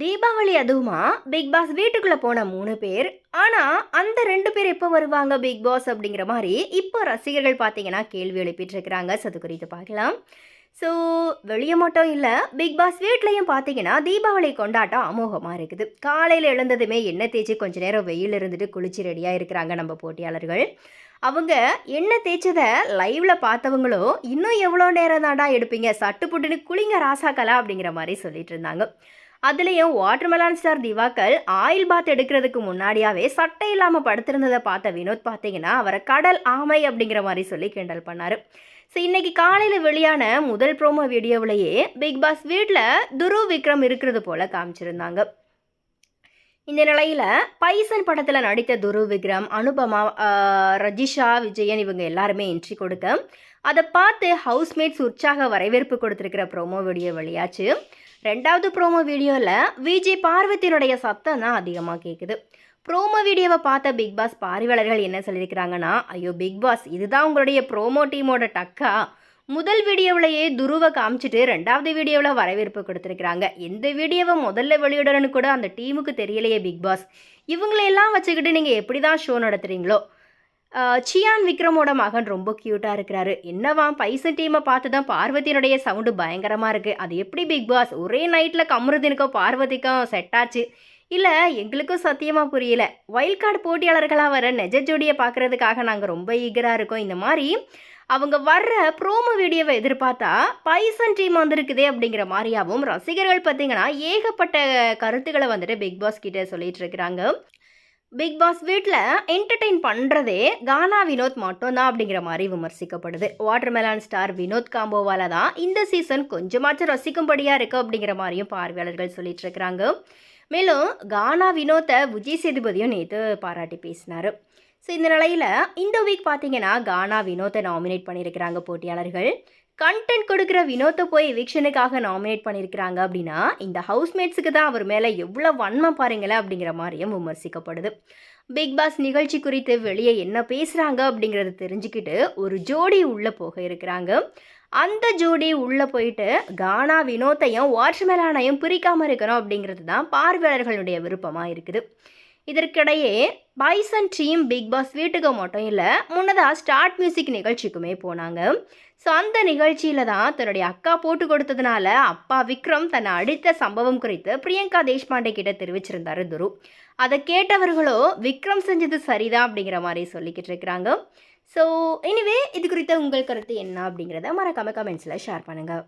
தீபாவளி அதுவுமா? Big pass வீட்டுக்குள்ள போன மூணு பேர். ஆனா அந்த ரெண்டு பேர் எப்போ வருவாங்க பிக் பாஸ் அப்படிங்கிற மாதிரி இப்போ ரசிகர்கள் பார்த்தீங்கன்னா கேள்வி எழுப்பிட்டு இருக்கிறாங்க So, அது குறித்து பார்க்கலாம். ஸோ வெளியே மட்டும் இல்லை பிக் பாஸ் வீட்லேயும் பார்த்தீங்கன்னா தீபாவளி கொண்டாட்டம் அமோகமாக இருக்குது. காலையில் எழுந்ததுமே எண்ணெய் தேய்ச்சி கொஞ்ச நேரம் வெயில் இருந்துட்டு குளிச்சு ரெடியாக இருக்கிறாங்க நம்ம போட்டியாளர்கள். அவங்க எண்ணெய் தேய்ச்சதை லைவ்ல பார்த்தவங்களும் இன்னும் எவ்வளோ நேரம் தாண்டா எடுப்பீங்க? சட்டு புட்டுன்னு குளிங்க ராசாக்கலா அப்படிங்கிற மாதிரி சொல்லிட்டு இருந்தாங்க. அதுலேயும் வாட்டர்மெலான் ஸ்டார் திவாக்கள் ஆயில் பாத் எடுக்கிறதுக்கு முன்னாடியாவே சட்டை இல்லாமல் படுத்திருந்ததை பார்த்த வினோத் பார்த்தீங்கன்னா அவரை கடல் ஆமை அப்படிங்கிற மாதிரி சொல்லி கிண்டல் பண்ணார். ஸோ இன்றைக்கி காலையில் வெளியான முதல் ப்ரோமோ வீடியோவிலேயே பிக் பாஸ் வீட்டில் துரு விக்ரம் இருக்கிறது போல காமிச்சிருந்தாங்க. இந்த நிலையில் பைசன் படத்தில் நடித்த துரு விக்ரம் அனுபமா ரஜிஷா விஜயன் இவங்க எல்லாருமே என்ட்ரி கொடுக்க அதை பார்த்து ஹவுஸ்மேட்ஸ் உற்சாக வரவேற்பு கொடுத்துருக்கிற ப்ரோமோ வீடியோ வெளியாச்சு. ரெண்டாவது ப்ரோமோ வீடியோவில் விஜய் பார்வதியினுடைய சத்தம் தான் அதிகமாக கேட்குது ப்ரோமோ வீடியோவை பார்த்த பிக் பாஸ் பார்வையாளர்கள் என்ன சொல்லியிருக்கிறாங்கன்னா ஐயோ பிக் பாஸ் இதுதான் உங்களுடைய ப்ரோமோ டீமோட டக்கா? முதல் வீடியோவிலேயே துருவை காமிச்சிட்டு ரெண்டாவது வீடியோவில் வரவேற்பு கொடுத்துருக்குறாங்க. எந்த வீடியோவை முதல்ல வெளியிடணும்னு கூட அந்த டீமுக்கு தெரியலையே பிக் பாஸ் இவங்களையெல்லாம் வச்சுக்கிட்டு நீங்கள் எப்படி தான் ஷோ நடத்துகிறீங்களோ சியான் விக்ரமோட மகன் ரொம்ப க்யூட்டாக இருக்கிறாரு. என்னவாம் பைசன் டீமை பார்த்து தான் பார்வதியினுடைய சவுண்டு பயங்கரமாக இருக்குது அது எப்படி பிக் பாஸ் ஒரே நைட்டில் கமருதினுக்கும் பார்வதிக்கும் செட் ஆச்சு. இல்லை எங்களுக்கும் சத்தியமாக புரியல. வைல்ட் கார்டு போட்டியாளர்களாக வர நெஜ ஜோடியை பார்க்குறதுக்காக நாங்கள் ரொம்ப ஈகராக இருக்கோம். இந்த மாதிரி அவங்க வர்ற ப்ரோமோ வீடியோவை எதிர்பார்த்தா பைசன் டீம் வந்திருக்குதே அப்படிங்கிற மாதிரியாவும் ரசிகர்கள் பார்த்தீங்கன்னா ஏகப்பட்ட கருத்துக்களை வந்துட்டு பிக் பாஸ் கிட்ட சொல்லிட்டு இருக்கிறாங்க. பிக் பாஸ் வீட்டில் என்டர்டெயின் பண்ணுறதே கானா வினோத் மட்டும்தான் அப்படிங்கிற மாதிரி விமர்சிக்கப்படுது. வாட்டர்மெலான் ஸ்டார் வினோத் காம்போவால தான் இந்த சீசன் கொஞ்சமாச்சும் ரசிக்கும்படியாக இருக்குது அப்படிங்கிற மாதிரியும் பார்வையாளர்கள் சொல்லிட்டு இருக்கிறாங்க. மேலும் கானா வினோத்தை விஜய் சேதுபதியும் நேற்று பாராட்டி பேசினார். ஸோ இந்த நிலையில் இந்த வீக் பார்த்தீங்கன்னா கானா வினோத்தை நாமினேட் பண்ணியிருக்கிறாங்க போட்டியாளர்கள். கண்டென்ட் கொடுக்குற வினோத்தை போய் எவிக்ஷனுக்காக நாமினேட் பண்ணியிருக்கிறாங்க அப்படின்னா இந்த ஹவுஸ்மேட்ஸுக்கு தான் அவர் மேலே எவ்வளோ வன்மை பாருங்களேன் அப்படிங்கிற மாதிரியும் விமர்சிக்கப்படுது. பிக் பாஸ் நிகழ்ச்சி குறித்து வெளியே என்ன பேசுகிறாங்க அப்படிங்கிறத தெரிஞ்சுக்கிட்டு ஒரு ஜோடி உள்ளே போக இருக்கிறாங்க. அந்த ஜோடி உள்ளே போயிட்டு கானா வினோத்தையும் வாட்ச்மேலானையும் பிரிக்காமல் இருக்கணும் அப்படிங்கிறது தான் பார்வையாளர்களுடைய விருப்பமாக இருக்குது. இதற்கிடையே பைசன் டீம் பிக் பாஸ் வீட்டுக்கு மட்டும் இல்லை முன்னதாக ஸ்டார்ட் மியூசிக் நிகழ்ச்சிக்குமே போனாங்க. ஸோ அந்த நிகழ்ச்சியில் தான் தன்னுடைய அக்கா போட்டு கொடுத்ததுனால அப்பா விக்ரம் தன்னை அடித்த சம்பவம் குறித்து பிரியங்கா தேஷ்பாண்டே கிட்ட தெரிவிச்சிருந்தாரு துரு. அதை கேட்டவர்களோ விக்ரம் செஞ்சது சரிதான் அப்படிங்கிற மாதிரி சொல்லிக்கிட்டு இருக்கிறாங்க. ஸோ எனிவே இது குறித்த உங்கள் கருத்து என்ன அப்படிங்கிறத மறக்காம கமெண்ட்ஸில் ஷேர் பண்ணுங்கள்